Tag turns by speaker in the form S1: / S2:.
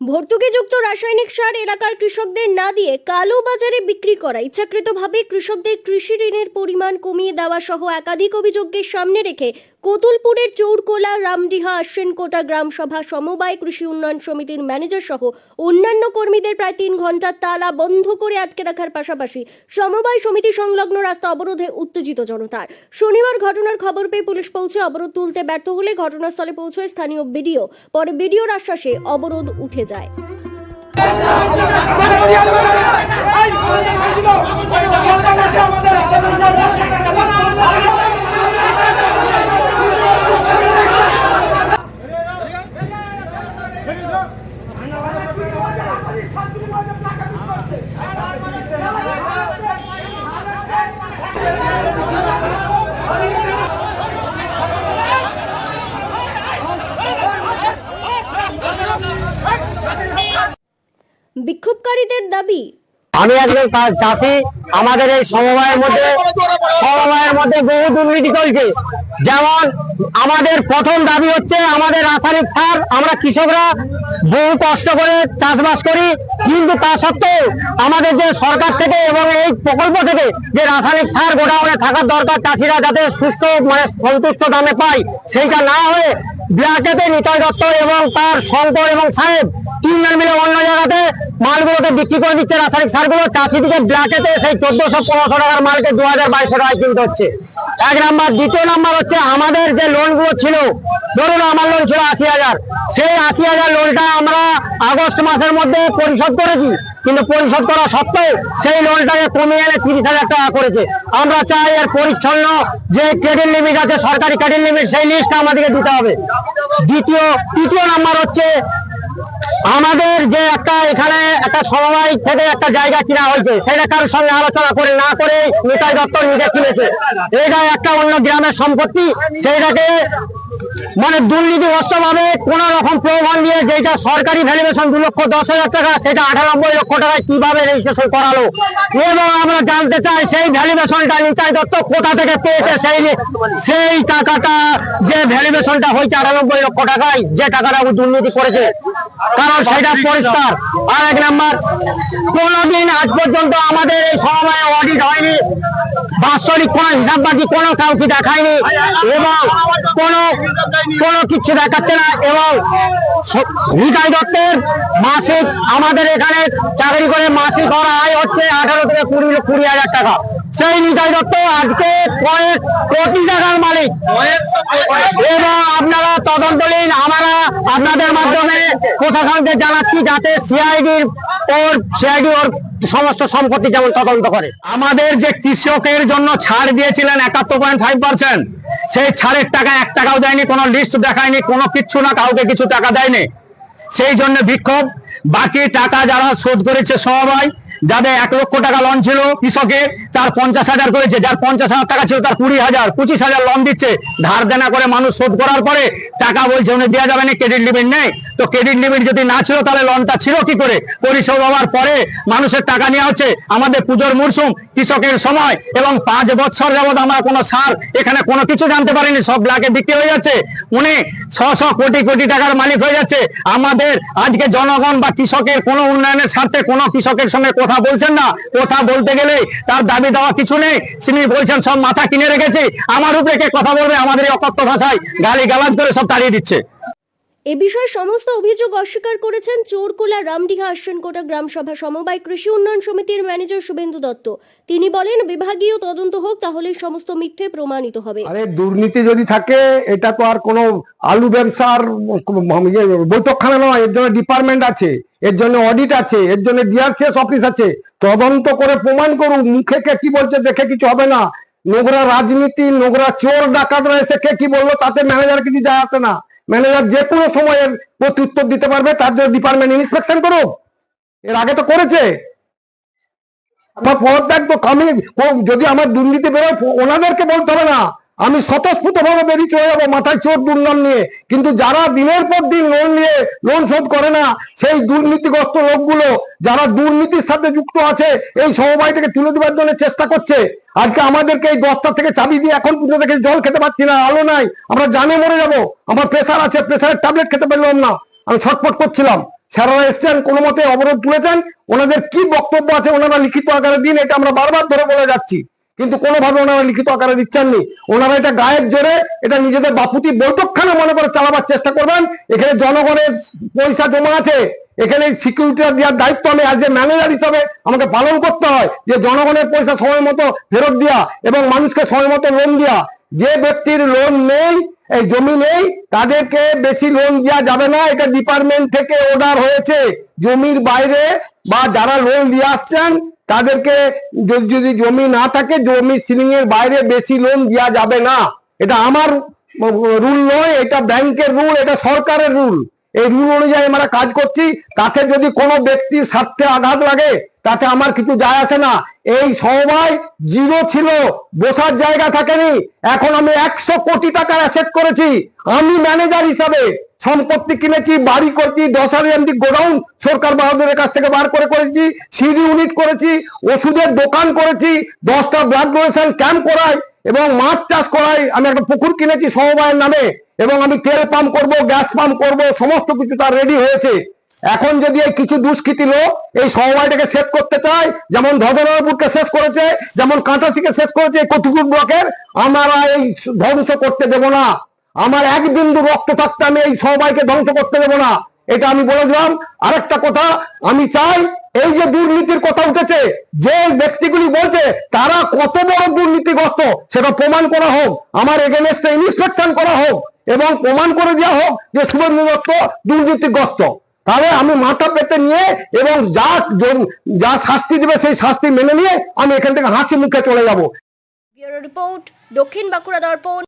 S1: ভর্তুকিযুক্ত রাসায়নিক সার এলাকার কৃষকদের না দিয়ে কালো বাজারে বিক্রি করা। ইচ্ছাকৃতভাবে কৃষকদের কৃষি ঋণের পরিমাণ কমিয়ে দেওয়া সহ একাধিক অভিযোগকে সামনে রেখে কতুলপুরের চৌরকোলা রামডিহা আশ্বিনকোটা গ্রাম সভা সমবায় কৃষি উন্নয়ন সমিতির ম্যানেজার সহ অন্যান্য কর্মীদের প্রায় তিন ঘণ্টার তালা বন্ধ করে আটকে রাখার পাশাপাশি সমবায় সমিতি সংলগ্ন রাস্তা অবরোধে উত্তেজিত জনতার শনিবার ঘটনার খবর পেয়ে পুলিশ পৌঁছে অবরোধ তুলতে ব্যর্থ হলে ঘটনাস্থলে পৌঁছয় স্থানীয় বিডিও পরে বিডিওর আশ্বাসে অবরোধ উঠে যায় বিক্ষোভকারীদের দাবি।
S2: আমি একজন চাষি, আমাদের এই সমবায়ের মধ্যে সমবায়ের মধ্যে বহু দুর্নীতি চলছে। যেমন আমাদের প্রথম দাবি হচ্ছে আমাদের রাসায়নিক সার, আমরা কৃষকরা বহু কষ্ট করে চাষবাস করি, কিন্তু তা সত্ত্বেও আমাদের যে সরকার থেকে এবং এই প্রকল্প থেকে যে রাসায়নিক সার গোডাউনে থাকার দরকার চাষিরা যাতে সুস্থ মানে সন্তুষ্ট দামে পায়, সেইটা না হয়ে ব্ল্যাকেতে নিতাই দত্ত এবং তার শঙ্কর এবং সাহেব তিনজন মিলে অন্য জায়গাতে মালগুলোকে বিক্রি করে দিচ্ছে রাসায়নিক সারগুলো। চাষিদিকে ব্ল্যাকেতে সেই চোদ্দশো পনেরোশো টাকার মালকে দু হাজার বাইশশো টাকায় কিনতে হচ্ছে। এক নাম্বার, দ্বিতীয় নাম্বার হচ্ছে আমাদের যে লোনগুলো ছিল, ধরুন আমার লোন ছিল আশি হাজার। সেই আশি হাজার লোনটা আমরা আগস্ট মাসের মধ্যে পরিশোধ করেছি। কিন্তু পরিশোধ করা সত্ত্বেও সেই লোনটাকে কমিয়ে এনে তিরিশ হাজার টাকা করেছে। আমরা চাই এর পরিচ্ছন্ন যে ক্রেডিট লিমিট আছে, সরকারি ক্রেডিট লিমিট সেই লিস্টটা আমাদেরকে দিতে হবে। দ্বিতীয়, তৃতীয় নাম্বার হচ্ছে আমাদের যে একটা এখানে একটা সমবায় থেকে একটা জায়গা কিনা হয়েছে, সেটা কারোর সঙ্গে আলোচনা করে না করে নিতাই দত্ত নিজে কিনেছে। এটা একটা অন্য গ্রামের সম্পত্তি, সেইটাকে মানে দুর্নীতিগ্রস্ত ভাবে কোন রকম প্রমাণ দিয়ে যেটা সরকারি ভ্যালুয়েশন দু লক্ষ দশ হাজার টাকা, সেটা আটানব্বই লক্ষ টাকায় কীভাবে রেজিস্ট্রেশন করালো? এবং আমরা জানতে চাই সেই ভ্যালুয়েশনটা নিতাই দত্ত কোথা থেকে পেয়েছে? সেই সেই টাকাটা, যে ভ্যালুয়েশনটা হয়েছে আটানব্বই লক্ষ টাকায়, যে টাকাটা ও দুর্নীতি করেছে। কারণ সেটা পরিষ্কার। আর এক নাম্বার, কোনোদিন আজ পর্যন্ত আমাদের এই সময় অডিট হয়নি। বাস্তবিক কোন হিসাব বাকি কোনো কাউকে দেখায়নি। এবং কোনো কোনো কিছু দেখাচ্ছে না এবং নিতাই দত্তের মাসিক, আমাদের এখানে চাকরি করে মাসিক করা আয় হচ্ছে আঠারো থেকে কুড়ি কুড়ি হাজার টাকা। সেই নিতাই দত্ত, আজকে কয়েক টাকার মালিক। এবং আপনারা তদন্ত নিন, আমরা আপনাদের মাধ্যমে প্রশাসনকে জানাচ্ছি যাতে সিআইডির ওর, সিআইডি ওর সমস্ত সম্পত্তি যেমন তদন্ত করে। আমাদের যে কৃষকের জন্য ছাড় দিয়েছিলেন একাত্তর পয়েন্ট ফাইভ পার্সেন্ট সেই ছাড়ের টাকা এক টাকাও দেয়নি, কোনো লিস্ট দেখায়নি, কোনো কিচ্ছু না, কাউকে কিছু টাকা দেয়নি। সেই জন্য বিক্ষোভ, বাকি টাকা যারা শোধ করেছে সবাই যাদের এক লক্ষ টাকা লোন ছিল কৃষকের, তার পঞ্চাশ হাজার করেছে। যার পঞ্চাশ হাজার টাকা ছিল, তার কুড়ি হাজার, পঁচিশ হাজার লোন দিচ্ছে। ধার দেনা করে মানুষ শোধ করার পরে টাকা বলছে উনি দেওয়া যাবে না ক্রেডিট লিমিট নেই। তো ক্রেডিট লিমিট যদি না ছিল, তাহলে লোনটা ছিল কি করে? পরিষেবা হওয়ার পরে মানুষের টাকা নেওয়া হচ্ছে আমাদের পুজোর মরশুম কৃষকের সময়, এবং পাঁচ বছর যাবৎ আমরা কোনো সার এখানে কোনো কিছু জানতে পারিনি, সব ব্ল্যাকে বিক্রি হয়ে যাচ্ছে। উনি ছ ছ কোটি কোটি টাকার মালিক হয়ে যাচ্ছে। আমাদের আজকে জনগণ বা কৃষকের কোনো উন্নয়নের স্বার্থে কোনো কৃষকের সঙ্গে কথা বলছেন না। কথা বলতে গেলে তার দাবি দেওয়া কিছু নেই। তিনি বলছেন, সব মাথা কিনে রেখেছে। আমার উপরে কে কথা বলবে? আমাদের অকথ্য ভাষায় গালি গালাজ করে সব তাড়িয়ে দিচ্ছে।
S1: এ বিষয়ে সমস্ত অভিযোগ অস্বীকার করেছেন চোরকোলা রামডিহা আশ্বিনকোটা গ্রামসভা সমবায় কৃষি উন্নয়ন সমিতির ম্যানেজার শুভেন্দু দত্ত। তিনি বলেন, বিভাগীয় তদন্ত হোক, তাহলে সমস্ত মিথ্যে প্রমাণিত হবে।
S3: আরে, দুর্নীতি যদি থাকে, এটা তো আর কোনো আলু ব্যবসার ইয়ে বৈঠকখানা নয়, এর জন্য ডিপার্টমেন্ট আছে, এর জন্য অডিট আছে, এর জন্য ডিআরসিএস অফিস আছে। তদন্ত করে প্রমাণ করুক মুখে কে কি বলছে, দেখে কিছু হবে না। নোংরা রাজনীতি, নোংরা চোর ডাকাতরা এসে কে কি বলল, তাতে ম্যানেজার কিছু যায় আসে না। ম্যানেজার যে কোনো সময়ের প্রতি উত্তর দিতে পারবে, তার জন্য ডিপার্টমেন্ট ইন্সপেকশন করুক এর আগে তো করেছে। আমার পদ দেখব আমি যদি আমার দুর্নীতি বেরোয়, ওনাদেরকে বলতে হবে না। আমি স্বতঃস্ফূর্ত ভাবে বেরিয়ে চলে যাব, মাথায় চোর দুর্নাম নিয়ে। কিন্তু যারা দিনের পর দিন লোন নিয়ে লোন শোধ করে না, সেই দুর্নীতিগ্রস্ত লোকগুলো যারা দুর্নীতির সাথে যুক্ত আছে, এই সমবায় থেকে তুলে দেওয়ার জন্য চেষ্টা করছে। আজকে আমাদেরকে এই দশটা থেকে চাবি দিয়ে এখন পুজো থেকে জল খেতে পারছি না, আলো নাই। আমরা জানে মরে যাব। আমার প্রেশার আছে প্রেশারের ট্যাবলেট খেতে পারলাম না। আমি ছটফট করছিলাম। স্যারেরা এসছেন, কোনো মতে অবরোধ তুলেছেন। ওনাদের কি বক্তব্য আছে, ওনারা লিখিত আকারে দিন, এটা আমরা বারবার ধরে বলে যাচ্ছি। কিন্তু কোনোভাবে ওনারা লিখিত আকারে দিচ্ছেননি। ওনারা এটা গায়ের জোরে এটা নিজেদের বাপুতি বৈঠকখানে মনে করে চালাবার চেষ্টা করবেন। এখানে জনগণের পয়সা জমা আছে। এখানে সিকিউরিটি দেওয়ার দায়িত্ব আমি অ্যাজ এ ম্যানেজার হিসাবে আমাকে পালন করতে হয় যে জনগণের পয়সা সময় মতো ফেরত দেওয়া এবং মানুষকে সময় মতো লোন দেওয়া যে ব্যক্তির লোন নেই, এই জমি নেই, তাদেরকে বেশি লোন দেওয়া যাবে না। এটা ডিপার্টমেন্ট থেকে অর্ডার হয়েছে। জমির বাইরে বা যারা লোন দিয়ে আসছেন তাদেরকে যদি যদি জমি না থাকে, জমি সিলিং এর বাইরে বেশি লোন দেওয়া যাবে না। এটা আমার রুল নয়, এটা ব্যাংকের রুল এটা সরকারের রুল এই রুল অনুযায়ী আমরা কাজ করছি, তাতে যদি কোনো ব্যক্তির স্বার্থে আঘাত লাগে, তাতে আমার কিছু যায় আসে না। এই সময় জিরো ছিল, বসার জায়গা থাকেনি। এখন আমি একশো কোটি টাকা অ্যাসেট করেছি। আমি ম্যানেজার হিসাবে সম্পত্তি কিনেছি, বাড়ি করেছি, দশ হাজার গোডাউন সরকার বাহাদুরের কাছ থেকে বার করে করেছি, সিডি ইউনিট করেছি, ওষুধের দোকান করেছি, দশটা ব্লাড ডোনেশন ক্যাম্প করাই এবং মাছ চাষ করাই আমি একটা পুকুর কিনেছি সমবায়ের নামে এবং আমি তেল পাম্প করব, গ্যাস পাম্প করব, সমস্ত কিছু তার রেডি হয়েছে। এখন যদি এই কিছু দুষ্কৃতী লোক এই সমবায়টাকে শেষ করতে চায়, যেমন ধর্মনগরপুরকে শেষ করেছে, যেমন কাঁটাসিকে শেষ করেছে কটুকুর ব্লকের, আমরা এই ধ্বংস করতে দেব না। আমার এক বিন্দু রক্ত থাকতে আমি এই সমবায়কে ধ্বংস করতে দেব না। এটা আমি বলে দিলাম। আরেকটা কথা, আমি চাই এই যে দুর্নীতির কথা উঠেছে, যে ব্যক্তিগুলি বলছে তারা কত বড় দুর্নীতিগ্রস্ত, সেটা প্রমাণ করা হোক, আমার এগেনস্টে ইন্সপেকশন করা হোক, এবং প্রমাণ করে দেওয়া হোক যে শুভেন্দু দত্ত দুর্নীতিগ্রস্ত। তাহলে আমি মাথা পেতে নিয়ে এবং যা যা শাস্তি দিবে সেই শাস্তি মেনে নিয়ে আমি এখান থেকে হাসি মুখে চলে যাব।
S1: রিপোর্ট, দক্ষিণ বাঁকুড়া দর্পণ।